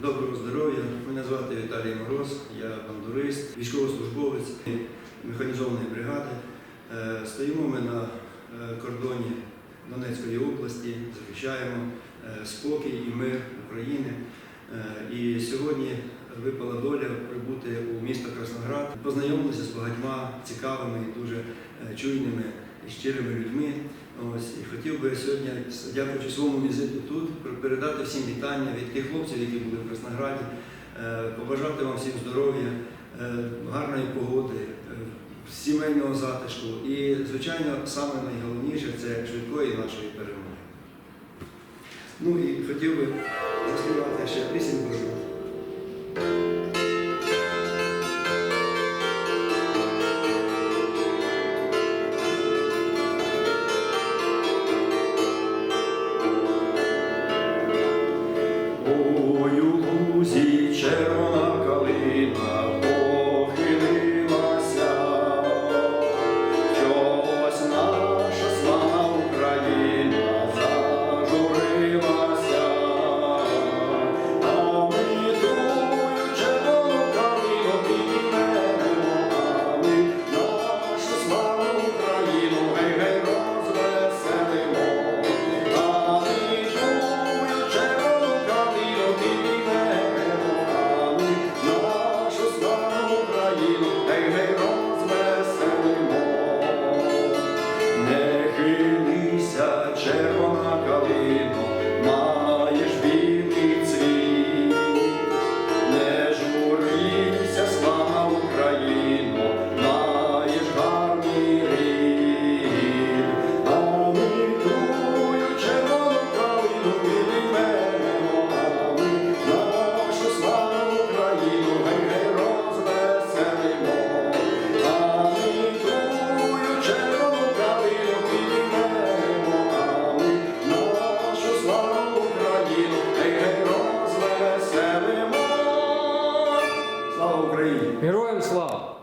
Доброго здоров'я. Мене звати Віталій Мороз, я бандурист, військовослужбовець механізованої бригади. Е, Стоїмо ми на е, кордоні Донецької області, захищаємо е, спокій і мир України. І сьогодні випала доля прибути у місто Красноград, познайомитися з багатьма цікавими і дуже чуйними і щирими людьми. Ось і хотів би сьогодні, дякуючи своєму візиту тут, передати всім вітання від тих хлопців, які були в Краснограді, е, побажати вам всім здоров'я, е, гарної погоди, е, сімейного затишку і, звичайно, саме найголовніше це швидкої нашої перемоги. Ну і хотів би заспівати ще пісеньку. Україну, гей розвеселимо. Слава Україні! Героям слава!